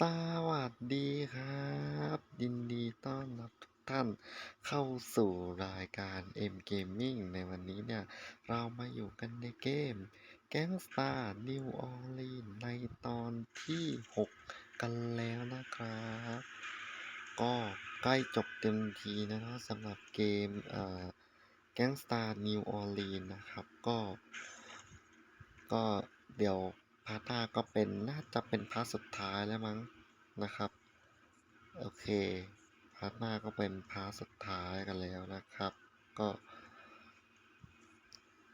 สวัสดีครับ ยินดีต้อนรับทุกท่านเข้าสู่รายการ M Gaming ในวันนี้เนี่ย เรามาอยู่กันในเกม Gangstar New Orleans ในตอนที่ 6 กันแล้วนะครับ ก็ใกล้จบเต็มทีนะเนาะสำหรับเกมเอ่อ Gangstar New Orleans นะครับ ก็ ก็เดี๋ยว พาร์ทหน้าก็เป็นน่าจะเป็นพาร์ทสุดท้ายแล้วมั้งนะครับ โอเค พาร์ทหน้าก็เป็นพาร์ทสุดท้ายกันแล้วนะครับ ก็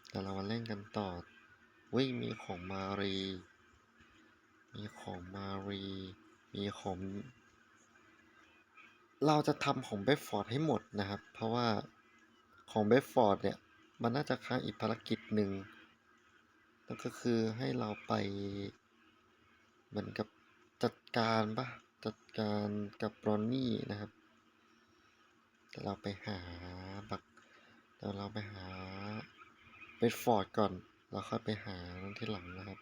เดี๋ยวเรามาเล่นกันต่อวิ่งมีของมารี มีของมารี มีของ เราจะทำของเบฟฟอร์ดให้หมดนะครับ เพราะว่าของเบฟฟอร์ดเนี่ย มันน่าจะค้างอีกภารกิจหนึ่ง นั่นก็คือให้เราไป เหมือนกับจัดการปะจัดการกับรอนนี่นะครับเดี๋ยวเราไปหาบักเดี๋ยวเราไปหาเบดฟอร์ดก่อนแล้วค่อยไปหานั้นที่หลังนะครับ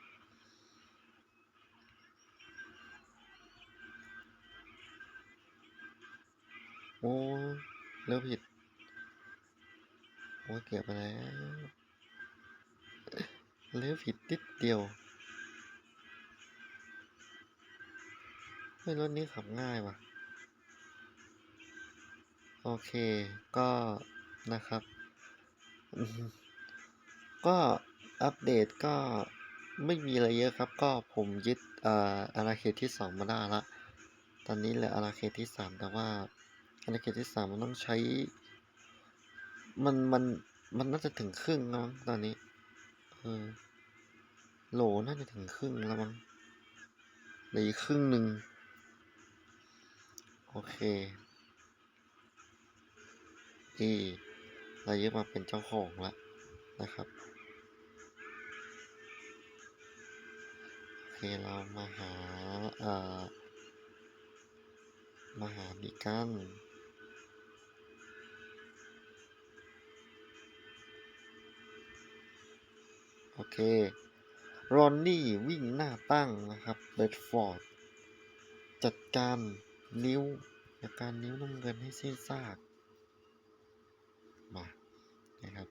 โอ้เลือกผิด โอ้เกือบไปแล้ว เลือผิดนิดเดียวเฮ้ยรถนี้ขับง่ายว่ะ โอเค ก็นะครับ ก็อัปเดตก็ไม่มีอะไรเยอะครับ ก็ผมยึดอ่ออาณาเขตที่สองมาได้ละ ตอนนี้เหลืออาณาเขตที่สามแต่ว่าอาณาเขตที่สามมันต้องใช้ มันมันมันน่าจะถึงครึ่งแล้วตอนนี้ เออโหลน่าจะถึงครึ่งแล้วมั้งหลืออีกครึ่งหนึ่ง โอเคนี่เรายึดมาเป็นเจ้าของแล้วนะครับ โอเค เรามาหา เอ่อ มาหาดิกัน โอเครอนนี่วิ่งหน้าตั้งนะครับเบดฟอร์ดจัดการนิ้วจัดการนิ้วน้ำเงินให้สิ้นซาก มานะครับ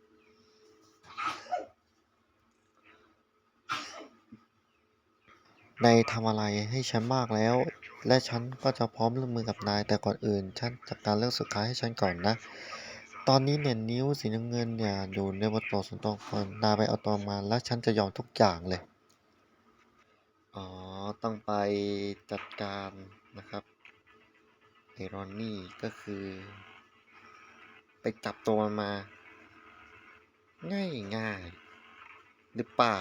นายทำอะไรให้ฉันมากแล้ว และฉันก็จะพร้อมร่วมมือกับนาย แต่ก่อนอื่น ฉันจัดการเรื่องสุดท้ายให้ฉันก่อนนะ ตอนนี้เนี่ยนิ้วสีน้ำเงินเนี่ยอยู่ในบทตัวส่วนตัวคนนายไปเอาตัวมาแล้วฉันจะยอมทุกอย่างเลย อ๋อ ต้องไปจัดการนะครับไอรอนนี่ก็คือ ไปจับตัวมันมาง่ายง่ายหรือเปล่า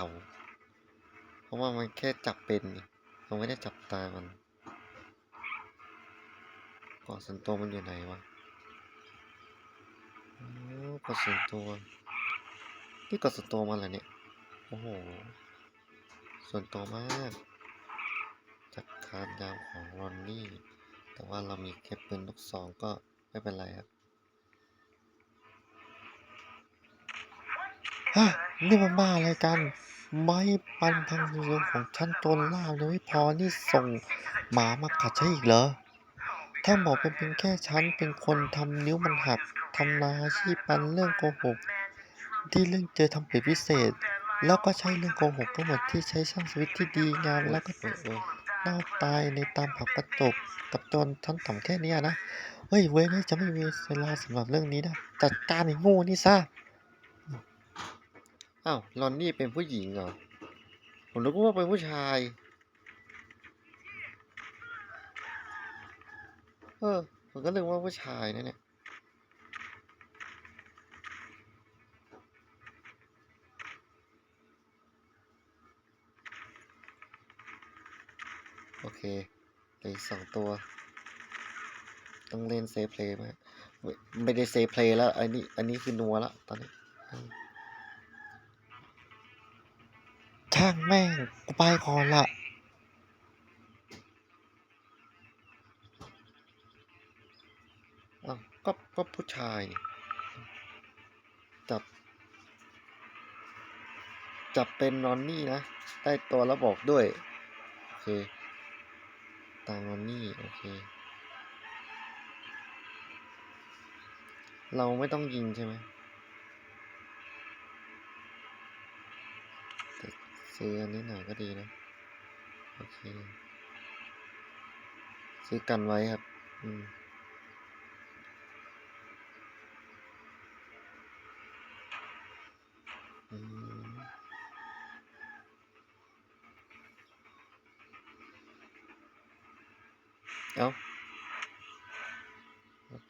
เพราะว่ามันแค่จับเป็นนี่มันไม่ได้จับตามันเกาะส่วนตัวมันอยู่ไหนวะ กาะส่วนตัว นี่กาะส่วนตัวมันเหรอเนี่ย โอ้โห ส่วนตัวมาก จากการยาวของรอนนี่ แต่ว่าเรามีแค่ปืนลูกซองก็ไม่เป็นไรครับฮะนี่มันบ้าอะไรกัน ไม้ปันทางเรือของฉันตัวล่างยังไม่พอ นี่ส่งหมามากัดฉันอีกเหรอ ถ้าหมอเป็นเพียงแค่ฉันเป็นคนทำนิ้วมันหักทำนาอาชีพปันเรื่องโกหก ที่เรื่องเจอทำเป็ดพิเศษ แล้วก็ใช้เรื่องโกหกทั้งหมดที่ใช้ช่างชีวิตที่ดีงามแล้วก็เน่าตายในตามผักกระจกกับตนท่านต่ำแค่นี้นะ เฮ้ยเว้ยจะไม่มีเวลาสำหรับเรื่องนี้นะจัดการไอ้โง่นี่ซะอ้าวลอนนี่เป็นผู้หญิงเหรอผมนึกว่าเป็นผู้ชาย เออ ผมก็นึกว่าผู้ชายนะเนี่ย โอเคเหลืออีกสองตัว ต้องเล่นเซฟเพลย์ไหมไม่ไม่ได้เซฟเพลย์แล้ว อันนี้ อันนี้คือนัวแล้วตอนนี้อืมช่างแม่งกูไปก่อละ ก็ก็ผู้ชายจับ จับเป็นนอนนี่นะ ได้ตัวแล้วบอกด้วย โอเค ตามวันนี่ โอเค เราไม่ต้องยิงใช่ไหมแต่ซื้ออันนี้หน่อยก็ดีนะ โอเค ซื้อกันไว้ครับ อืม อืมเอ้าเ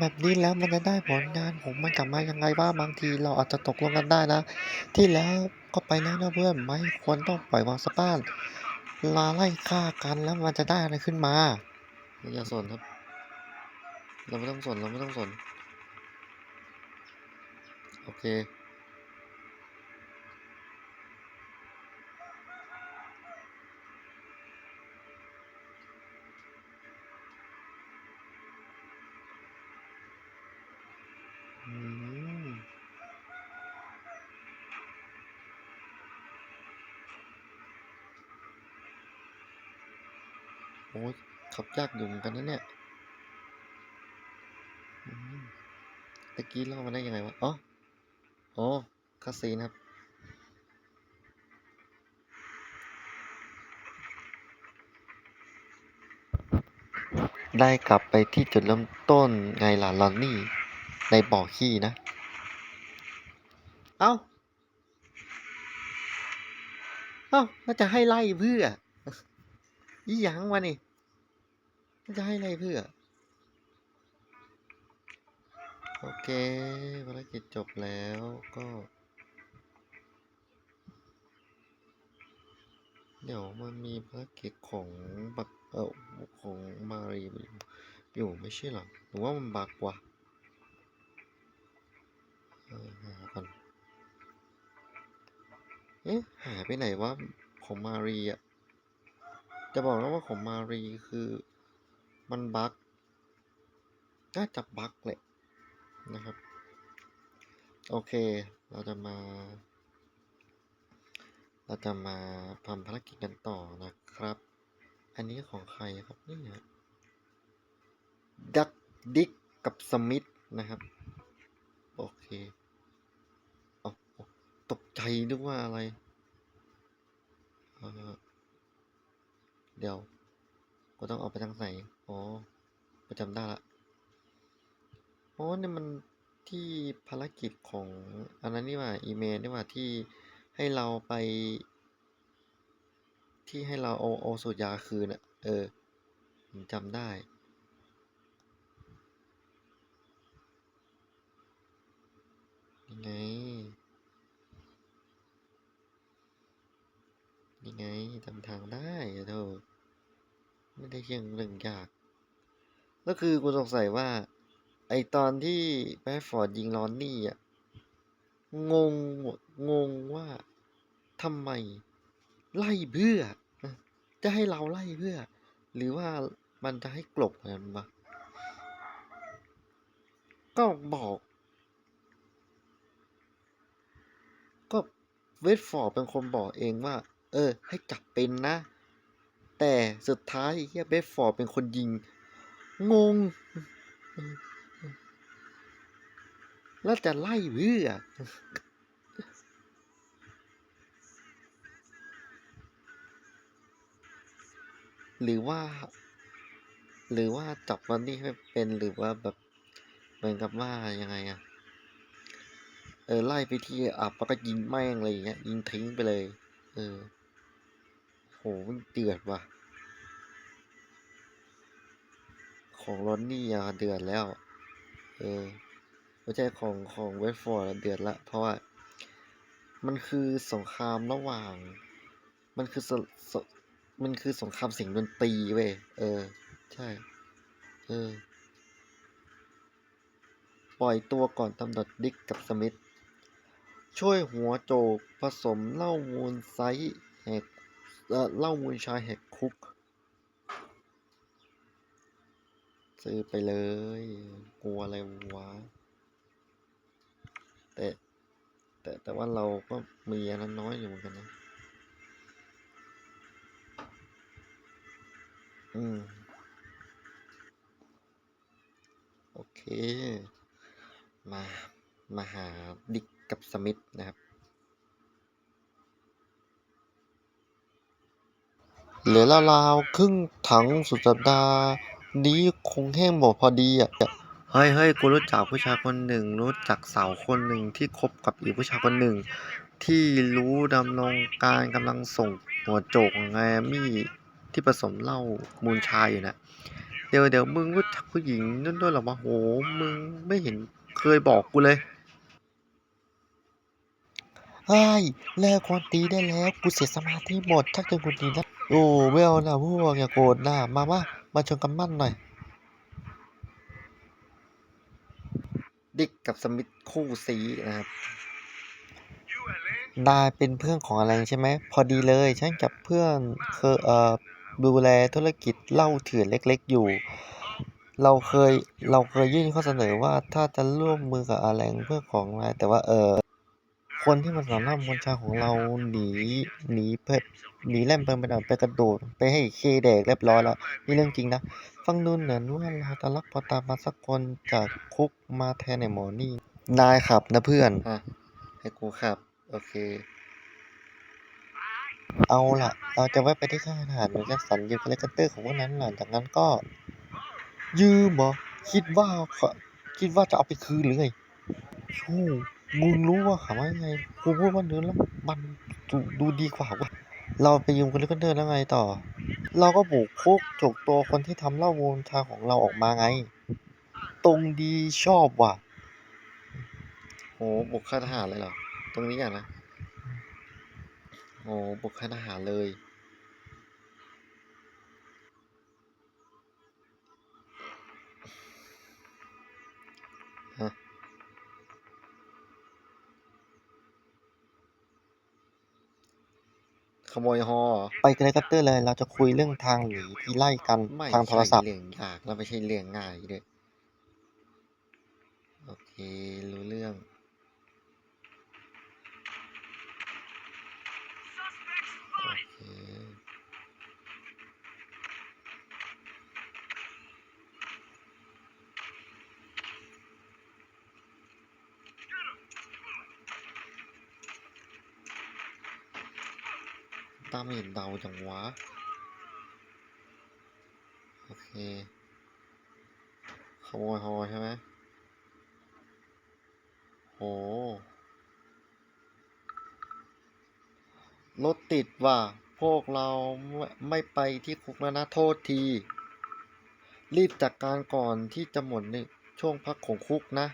แบบนี้แล้วมันจะได้ผลงานผมมันกลับมายังไงบ้างบางทีเราอาจจะตกลงกันได้นะ ที่แล้วก็ไปแล้วนะเพื่อนไม่ควรต้องปล่อยวางสป้านลาไล่ฆ่ากันแล้วมันจะได้อะไรขึ้นมาอย่าสนครับ เราไม่ต้องสนเราไม่ต้องสนโอเค ยากอยู่เหมือนกันนะเนี่ยตะกี้เล่ามาได้ยังไงวะ อ๋อ อ๋อคาซีนครับ ได้กลับไปที่จุดเริ่มต้นไงล่ะลอนนี่ ในบ่อขี้นะ เอ้า เอ้าแล้วจะให้ไล่เพื่ออีหยังวะนี่ จะให้อะไล่เพื่อ โอเคภารกิจจบแล้วก็ เดี๋ยวมันมีภารกิจของบักเออของมารีอยู่ไม่ใช่หรอหรือว่ามันบักวะเออหาก่อนเอ๊ะหายไปไหนวะของมารีอะจะบอกนะว่าของมารีคือ มันบักน่าจะบักแหละนะครับ โอเค เราจะมา เราจะมาทำภารกิจกันต่อนะครับ อันนี้ของใครครับนี่ยดักดิกกับสมิธนะครับ โอเคเอาเอาตกใจนึกว่าอะไรเเดี๋ยว ก็ต้องเอาไปทางไหน อ๋อประจำได้ละอ๋อเนี่ยมันที่ภารกิจของอันนั้นนี่หว่าอีเมลนี่หว่าที่ให้เราไป ที่ให้เราเอาเอาสูตรยาคืนอะเออผมจำได้นี่ไงนี่ไงจำทางได้เธอะไม่ได้ยังเรื่องยาก ก็คือกูสงสัยว่า ไอตอนที่แบดฟอร์ดยิงลอนนี่อะ งงหมดงงว่าทำไม ไล่เพื่อ จะให้เราไล่เพื่อ หรือว่ามันจะให้กลบกันวะก็บอก ก็เวทฟอร์ดเป็นคนบอกเองว่า เออ ให้จับเป็นนะ แต่สุดท้ายเฮียเบสฟอร์ดเป็นคนยิง งง แล้วจะไล่เพื่อหรือว่า หรือว่าจับวันนี้ให้เป็นหรือว่าแบบเหมือนกับว่ายังไงอะเออไล่ไปที่อับแล้วก็ยิงแม่งอะไรอย่างเงี้ยยิงทิ้งไปเลย เออ โหมันเดือดว่ะ ของรอนนี่อะเดือดแล้ว เออไม่ใช่ของของเวสฟอร์ดเดือดละ เพราะว่า มันคือสงครามระหว่าง มันคือสสมันคือสงครามเสียงดนตรีเว้ย เออ ใช่ เออ ปล่อยตัวก่อนตำรวจดิกกับสมิธ ช่วยหัวโจกผสมเหล้ามูลไซแหกเอ่ามูลชายแหกคุก ซื้อไปเลย กลัวอะไรวะ แต่ แต่แต่ว่าเราก็มีอันนั้นน้อยอยู่เหมือนกันนะ อืม โอเค มา มาหาดิกกับสมิธนะครับเหลือราวๆครึ่งถังสุดสัปดาห์ นี้คงแห้งหมดพอดีอะเฮ้ยเฮ้ยกูรู้จักผู้ชายคนหนึ่ง รู้จักสาวคนหนึ่งที่คบกับอีกผู้ชายคนหนึ่ง ที่รู้ดำรงการกำลังส่งหัวโจกแงมมี่ที่ผสมเหล้ามูลชายอยู่นะเดี๋ยวเดี๋ยวมึงรู้จักผู้หญิงนั่นด้วยเหรอวะโหมึงไม่เห็นเคยบอกกูเลยเฮ้ยเลิกควรตีได้แล้ว กูเสียสมาธิหมดชักจะหงุดหงิดแล้วโอ้ไม่เอานะพวกอย่าโกรธนะมามา มาชนกันมั่นหน่อย ดิกกับสมิธคู่สีนะครับ นายเป็นเพื่อนของอะไรใช่ไหม พอดีเลยฉันกับเพื่อนเคยเอ่อดูแลธุรกิจเหล้าเถื่อนเล็กๆอยู่ เราเคยเราเคยยื่นข้อเสนอว่าถ้าจะร่วมมือกับอาแรงเพื่อนของนายแต่ว่าเออ คนที่มันสามารถมนชาของเราหนีหนีไปหนีแล่นไปไปไปกระโดดไปให้เคแดกเรียบร้อยแล้วนี่เรื่องจริงนะฟังดูเหมือนว่าเราจะลักพอตามมาสักคนจากคุกมาแทนไอ้หมอนี่นายขับนะเพื่อนอะให้กูขับ โอเค เอาล่ะ เราจะแวะไปที่ค่ายทหารหน่วยแจ็คสันยืมคาแรคเตอร์ของพวกนั้นหลังจากนั้นก็ ยืมเหรอคิดว่าเขาคิดว่าจะเอาไปคืนหรือไงโอ้ มึงรู้ว่าเขาว่าไงกูพูดว่าเนื้อแล้วมันดูดูดีกว่าว่ะเราไปยืมคาแรคเตอร์แล้วไงต่อ เราก็บุกคุกฉกตัวคนที่ทำเล้ามูลชาของเราออกมาไง ตรงดีชอบว่ะโหบุกค่ายทหารเลยเหรอ ตรงนี้อะนะโอ้บุกค่ายทหารเลย ขโมยฮอเหรอไปกันเลยครับเตอร์เลย เราจะคุยเรื่องทางหนีที่ไล่กันไม่ทางโทรศัพท์ใช่เรื่องยากและไม่ใช่เรื่องง่ายด้วย โอเค รู้เรื่องาไม่เห็นเดาจังวะ โอเค ขโมยฮอใช่ไหมโหรถติดว่ะ พวกเราไม่ไม่ไปที่คุกแล้วนะ โทษที รีบจัดการก่อนที่จะหมดในช่วงพักของคุกนะ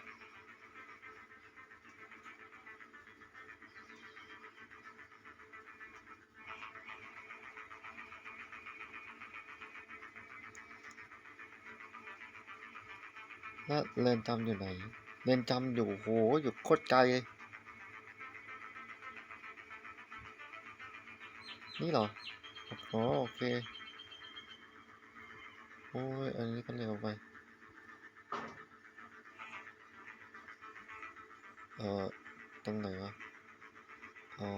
แล้วเรือนจำอยู่ไหน เรือนจำอยู่โหอยู่โคตรไกลเลยนี่เหรอ อ๋อโอเค โอ้ย อันนี้ก็เร็วไป เอ่อ ตรงไหนวะ อ๋อ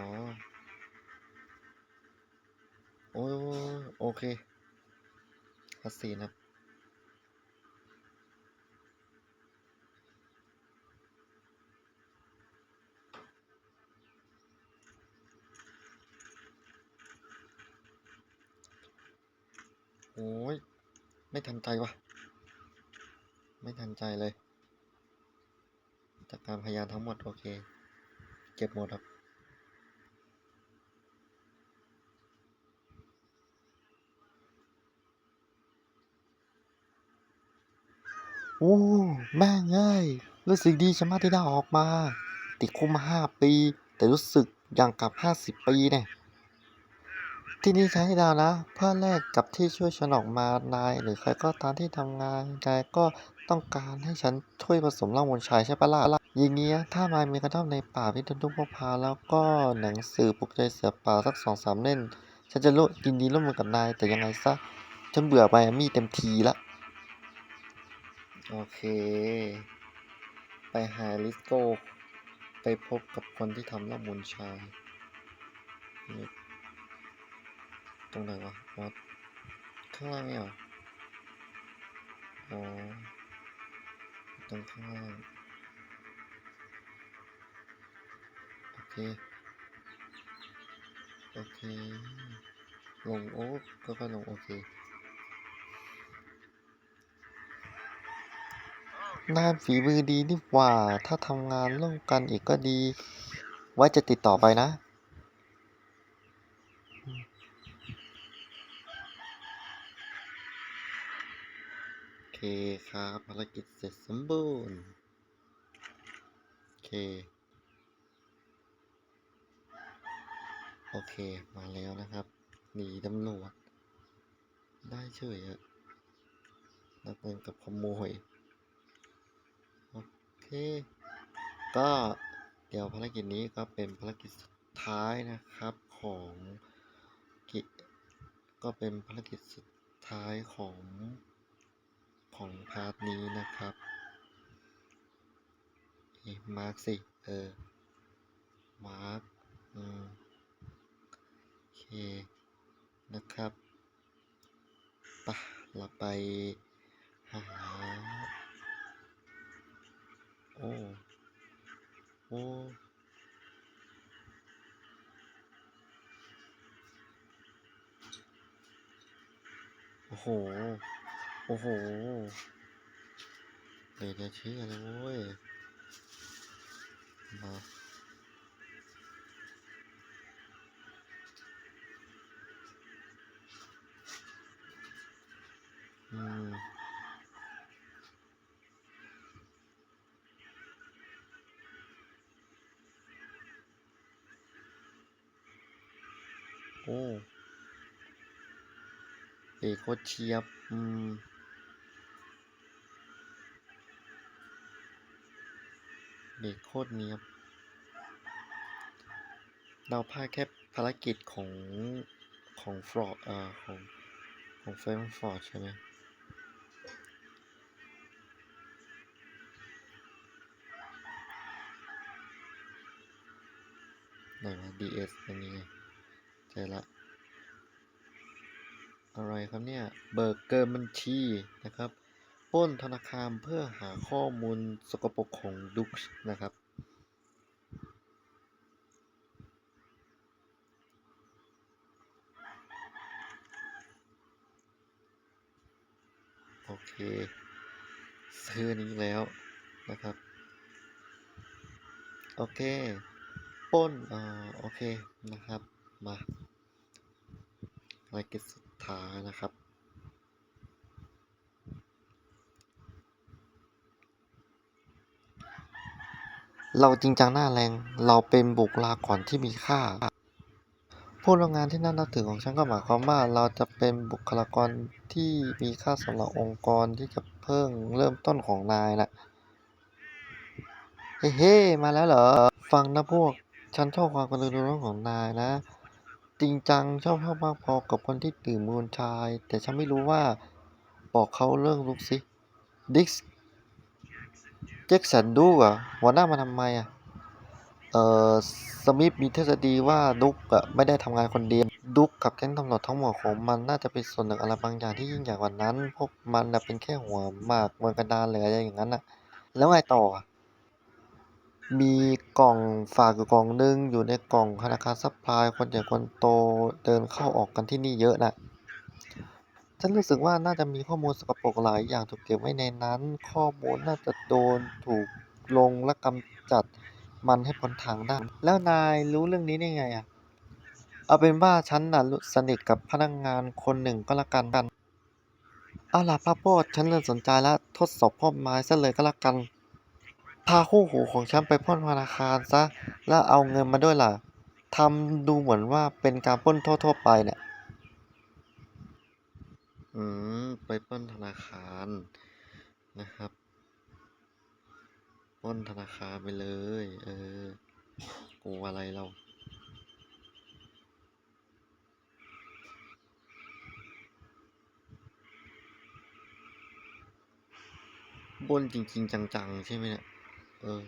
โอ้ยโอเคคัสซีนครับ โอ้ย ไม่ทัน ใจวะ ไม่ทันใจเลย จากการพยานทั้งหมด โอเค เก็บหมดครับ โอ้แม่งเอ้ยรู้สึกดีชะมัดที่ได้ออกมา ติดคุกมาห้าปี แต่รู้สึกอย่างกับห้าสิบปีเนี่ย ที่นี่ใช้ดาวนะ เพื่อแลกกับที่ช่วยฉันออกมานาย หรือใครก็ตามที่ทำงานนายก็ต้องการให้ฉันช่วยผสมเหล้ามนต์ชายใช่ปะล่ะอย่างเงี้ยถ้านายมีกระท่อมในป่าพิษณุมะพร้าแล้วก็หนังสือปลุกใจเสือป่าสักสองสามเล่มฉันจะร่วมยินดีร่วมมือกับนายแต่ยังไงซะ ฉันเบื่อไมอามี่เต็มทีละ โอเค ไปหาลิสโก้ ไปพบกับคนที่ทำเหล้ามูลชาย รงไหนวะอ๋อข้างล่างเนี่ยเหรออ๋อตรงข้างล่างโอเคโอเคลงโอ้ก็ก็ลงโอเคนายฝีมือดีนี่หว่า ถ้าทำงานร่วมกันอีกก็ดี ไว้จะติดต่อไปนะ โอเคครับภารกิจเสร็จสมบูรณ์ โอเค โอเคมาแล้วนะครับ หนีตำรวจ ได้เฉยอะนักเงินกับขโมย โอเค ก็เดี๋ยวภารกิจนี้ก็เป็นภารกิจสุดท้ายนะครับของกิจก็เป็นภารกิจสุดท้ายของ ของพาร์ทนี้นะครับมาร์กสิ เออ มาร์กอืมโอเค นะครับปะเราไปหา โอ้ โอ้โอ้โห โอ้โหเดี๋ยวจะเชื่อเลยเว้ยมาอืมโอ้เอกโคตรเชียบ อืม เด็กโคตรเนียบ เราพลาดแค่ภารกิจของของฟลอร์อ่าของของเฟรนฟอร์ดใช่ไหมไหนวะ DS อันนี้ไงเจละ อะไรครับเนี่ย เบิกเกินบัญชีนะครับ ล้นธนาคารเพื่อหาข้อมูลสกปรกของดุกนะครับ โอเค ซื้อนี้แล้วนะครับ โอเคป้นอ่าโอเคนะครับ มาภารกิจสุดท้ายนะครับ เราจริงจังหน้าแรง เราเป็นบุคลากรที่มีค่า ผู้ร่วมงานที่น่านับถือของฉันก็หมายความว่าเราจะเป็นบุคลากรที่มีค่าสำหรับองค์กรที่จะเพิ่งเริ่มต้นของนายน่ะเฮ้มาแล้วเหรอ ฟังนะพวก ฉันชอบความกระตือรือร้นของนายนะ จริงจังชอบชอบมากพอกับคนที่ตื่นมูลชาย แต่ฉันไม่รู้ว่า บอกเขาเรื่องลุกสิดิก เจ็คสันดูอะหัวหน้ามาทำไมอะเอ่อสมิธมีทฤษฎีว่าดุกอะไม่ได้ทำงานคนเดียว ดุกกับแก๊งตำรวจทั้งหมดของมันน่าจะเป็นส่วนหนึ่งอะไรบางอย่างที่ยิ่งใหญ่กว่านั้น พวกมันน่ะเป็นแค่หัวหมากบนกระดานหรืออะไรอย่างนั้นน่ะ แล้วไงต่ออะมีกล่องฝากอยู่กล่องนึงอยู่ในกล่องธนาคารซัพพลายคนใหญ่คนโตเดินเข้าออกกันที่นี่เยอะนะ ฉันรู้สึกว่าน่าจะมีข้อมูลสกปรกหลายอย่างถูกเก็บไว้ในนั้น ข้อมูลน่าจะโดนถูกลงและกำจัดมันให้พ้นทางได้ แล้วนายรู้เรื่องนี้ได้ไงอะ เอาเป็นว่าฉันน่ะสนิทกับพนักงานคนหนึ่งก็แล้วกันกัน เอาล่ะพระโพดฉันเริ่มสนใจแล้วทดสอบพ่อไม้ซะเลยก็แล้วกัน พาคู่หูของฉันไปปล้นธนาคารซะ แล้วเอาเงินมาด้วยล่ะทำดูเหมือนว่าเป็นการปล้นทั่วๆไปเนี่ย อืมไปป้นธนาคารนะครับป้นธนาคารไปเลย เออกวอะไรเราบนจริง ๆ จัง ๆ ใช่ไหมเนี่ย เออ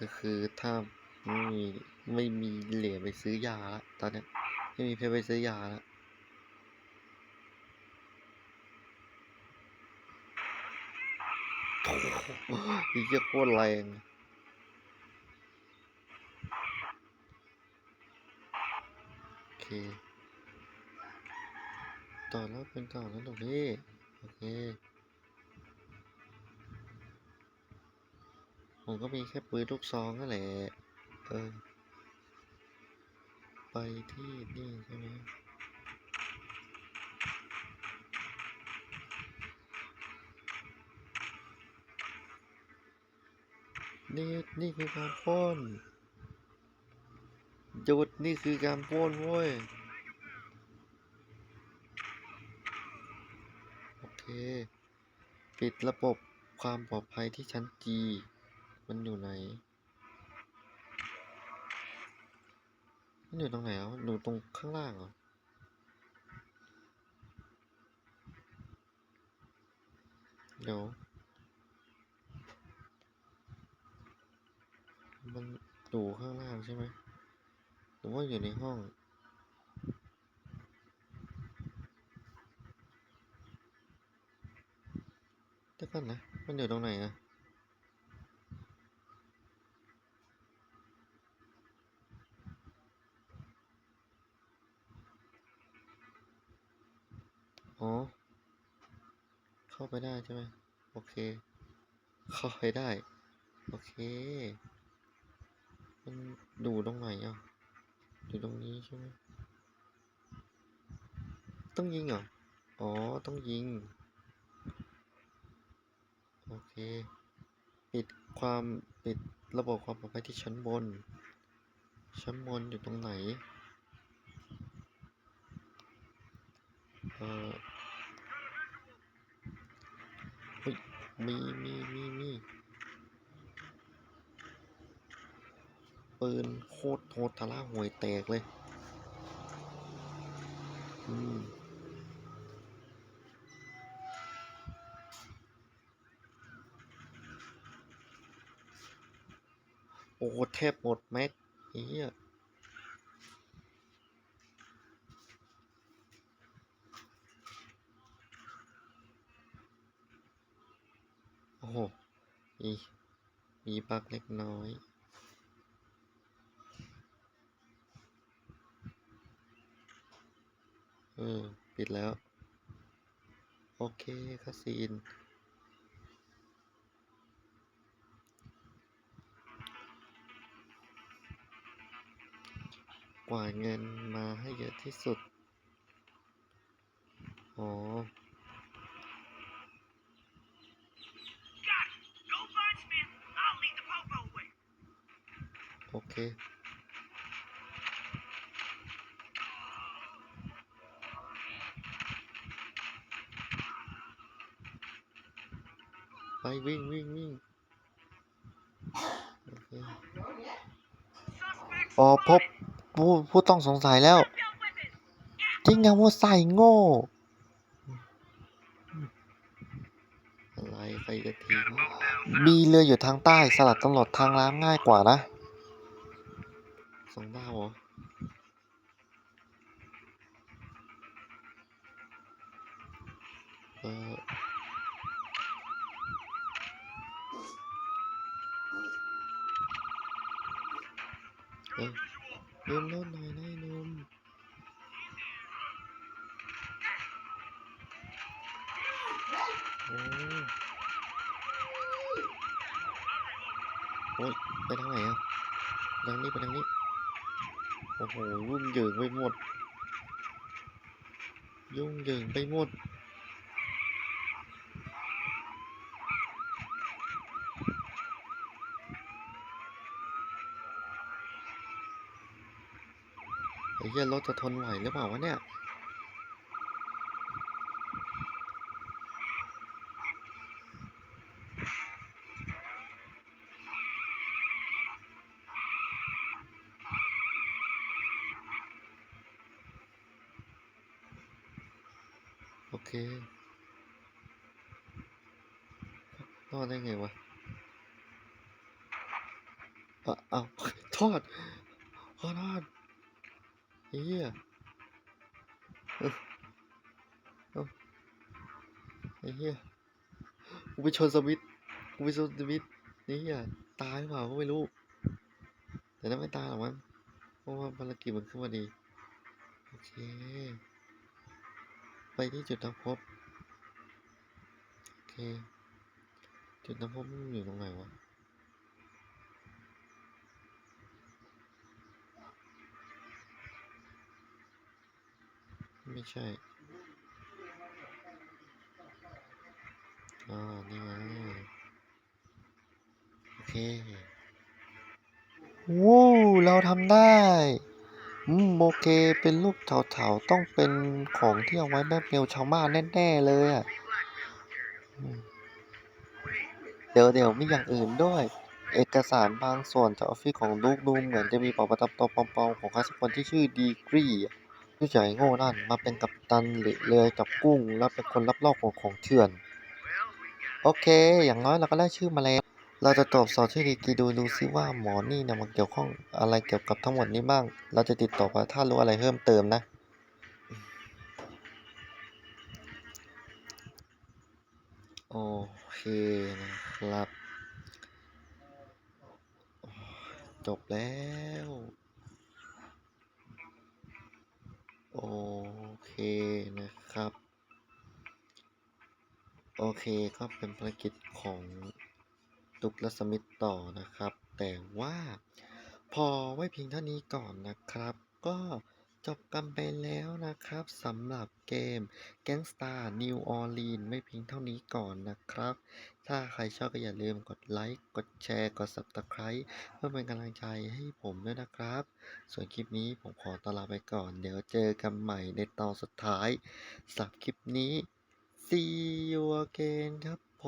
ก็คือถ้าไม่มี ไม่มีเหรียญไปซื้อยาแล้วตอนนี้ไม่มีเพชรไปซื้อยาแล้วโอ้โฮไอ้เหี้ยโคตรแรงโอเค ต่อแล้วเป็นต่อแล้วเหรอพี่โอเค ผมก็มีแค่ปืนลูกซองนั่นแหละ เออ ไปที่นี่ใช่ไหมนี่นี่คือการปล้นหยุดนี่คือการปล้นเว้ย โอเค ปิดระบบความปลอดภัยที่ชั้น G มันอยู่ไหน มันอยู่ตรงไหนวะอยู่ตรงข้างล่างเหรอ?เดี๋ยวมันอยู่ข้างล่างใช่ไหมหรือว่าอยู่ในห้อง?เดี๋ยวก่อนนะ มันอยู่ตรงไหนอะ?อ๋อ เข้าไปได้ใช่ไหมโอเค เข้าไปได้ โอเค มันอยู่ตรงไหนอะ?อยู่ตรงนี้ใช่ไหม?ต้องยิงเหรอ?อ๋อ ต้องยิง โอเค ปิดความปิดระบบความปลอดภัยที่ชั้นบน ชั้นบนอยู่ตรงไหน?เอ่อ เฮ้ย มีมีมีมีปืนโคตรโหดทะล่าห่วยแตกเลย อืมโอ้แทบหมดแม็กไอ้เหี้ย โอ้โฮมีมีบักเล็กน้อยเออปิดแล้ว โอเค cutscene กวาดเงินมาให้เยอะที่สุด อ๋อ วิ่งวิ่งวิ่งโอเค Suspects อ๋อพบผู้ผู้ต้องสงสัยแล้วที่งอาวุธใส่โง่ อะไรใครจะทิ้งมีเรืออยู่ทางใต้ สลัดตำรวจทางล้ำง่ายกว่านะ ยืมรถหน่อยนะไอ้หนุ่มโอ้โอ๊ยไปทางไหนอะ?ทางนี้ไปทางนี้ โอ้โฮยุ่งเหยิงไปหมด ยุ่งเหยิงไปหมด ไอ้เหี้ย รถ จะทนไหวหรือเปล่าวะเนี่ย?รอดได้ไงวะ อะ เอาทอด เหี้ยเอ้าเอ้าไอ้เหี้ยกูไปชนสวิตกูไปชนสวิตช์ไอ้เหี้ยตายหรือเปล่าก็ไม่รู้ แต่ถ้าไม่ตายหรอกมั้งเพราะว่าภารกิจมันขึ้นมาดี โอเค ไปที่จุดนัดพบ โอเค จุดนัดพบมันอยู่ตรงไหนวะ ไม่ใช่อ่านี่ไงโอเควู้เราทำได้ อืม โอเค เป็นรูปเถาๆ ต้องเป็นของที่เอาไว้แบล็กเมลชาวบ้านแน่ๆเลยอะเดี๋ยวเดี๋ยวมีอย่างอื่นด้วย เอกสารบางส่วนจากออฟฟิศของลูกดูเหมือนจะมีบัตรประจำตัวปอมๆของใครสักคนที่ชื่อดีกรีอะ ผู้ชายโง่นั่นมาเป็นกัปตันเรือเรือจับกุ้ง แล้วเป็นคนรับรอบของของเถื่อน โอเค อย่างน้อยเราก็ได้ชื่อมาแล้ว เราจะตรวจสอบชื่อดีกีดูดูซิว่าหมอนี่เนี่ยมันเกี่ยวข้องอะไรเกี่ยวกับทั้งหมดนี้บ้าง เราจะติดต่อไปถ้ารู้อะไรเพิ่มเติมนะ โอเคนะครับ จบแล้ว โอเคนะครับ โอ เคก็เป็นภารกิจของตุกและสมิธต่อนะครับ แต่ว่าพอไว้เพียงเท่านี้ก่อนนะครับ ก็จบกันไปแล้วนะครับสำหรับเกม Gangstar New Orleans ไม่เพียงเท่านี้ก่อนนะครับ ถ้าใครชอบก็อย่าลืมกดไลค์ กดแชร์ กด Subscribe เพื่อเป็นกำลังใจให้ผมด้วยนะครับ ส่วนคลิปนี้ผมขอตลาไปก่อน เดี๋ยวเจอกันใหม่ในตอนสุดท้ายสำหรับคลิปนี้ See you again ครับผ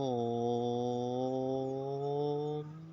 ม